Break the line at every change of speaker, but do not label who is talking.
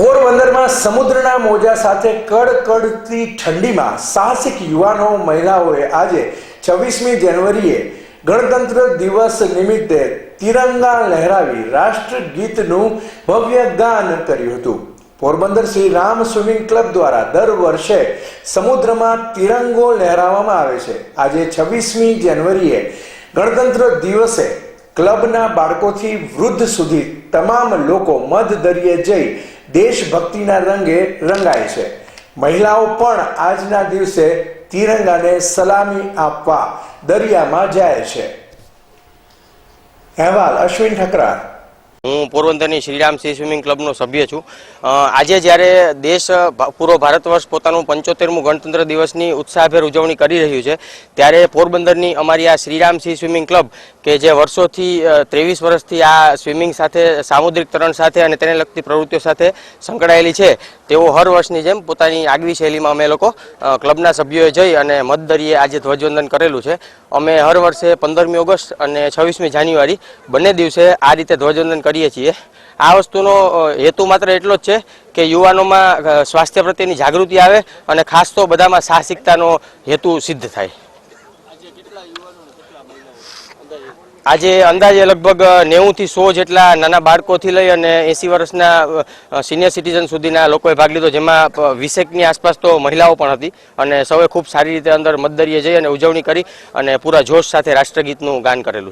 પોરબંદરમાં સમુદ્રના મોજા સાથે કડકડતી ઠંડીમાં સાહસિક યુવાનો, મહિલાઓએ આજે છવ્વીસમી જાન્યુઆરીએ ગણતંત્ર દિવસ નિમિત્તે તિરંગા લહેરાવી રાષ્ટ્રગીતનું ભવ્ય ગાન કર્યું હતું. પોરબંદર શ્રી રામ સ્વિમિંગ ક્લબ દ્વારા દર વર્ષે સમુદ્રમાં તિરંગો લહેરાવવામાં આવે છે. આજે છવ્વીસમી જાન્યુઆરીએ ગણતંત્ર દિવસે ક્લબના બાળકોથી વૃદ્ધ સુધી તમામ લોકો મધ દરિયે જઈ દેશભક્તિના રંગે રંગાય છે. મહિલાઓ પણ આજના દિવસે તિરંગાને સલામી આપવા દરિયામાં જાય છે. અહેવાલ અશ્વિન ઠકરાર.
હું પોરબંદરની શ્રીરામસિંહ સ્વિમિંગ ક્લબનો સભ્ય છું. આજે જ્યારે દેશ પૂરો ભારત વર્ષ પોતાનું પંચોતેરમું ગણતંત્ર દિવસની ઉત્સાહભેર ઉજવણી કરી રહ્યું છે, ત્યારે પોરબંદરની અમારી આ શ્રીરામસિંહ સ્વિમિંગ ક્લબ, કે જે વર્ષોથી ત્રેવીસ વર્ષથી આ સ્વિમિંગ સાથે, સામુદ્રિક તરણ સાથે અને તેને લગતી પ્રવૃત્તિઓ સાથે સંકળાયેલી છે, તેઓ હર વર્ષની જેમ પોતાની આગવી શૈલીમાં અમે લોકો ક્લબના સભ્યોએ જઈ અને મધદરીએ આજે ધ્વજવંદન કરેલું છે. અમે હર વર્ષે પંદરમી ઓગસ્ટ અને છવ્વીસમી જાન્યુઆરી બંને દિવસે આ રીતે ધ્વજવંદન કરીએ છીએ. આ વસ્તુનો હેતુ માત્ર એટલો જ છે કે યુવાનોમાં સ્વાસ્થ્ય પ્રત્યેની જાગૃતિ આવે અને ખાસ તો બધામાં સાહસિકતાનો હેતુ સિદ્ધ થાય. આજે અંદાજે લગભગ નેવું થી સો જેટલા નાના બાળકોથી લઈ અને એસી વર્ષના સિનિયર સિટીઝન સુધીના લોકોએ ભાગ લીધો, જેમાં વીસેકની આસપાસ તો મહિલાઓ પણ હતી. અને સૌએ ખૂબ સારી રીતે અંદર મતદરીએ જઈ અને ઉજવણી કરી અને પૂરા જોશ સાથે રાષ્ટ્રગીતનું ગાન કરેલું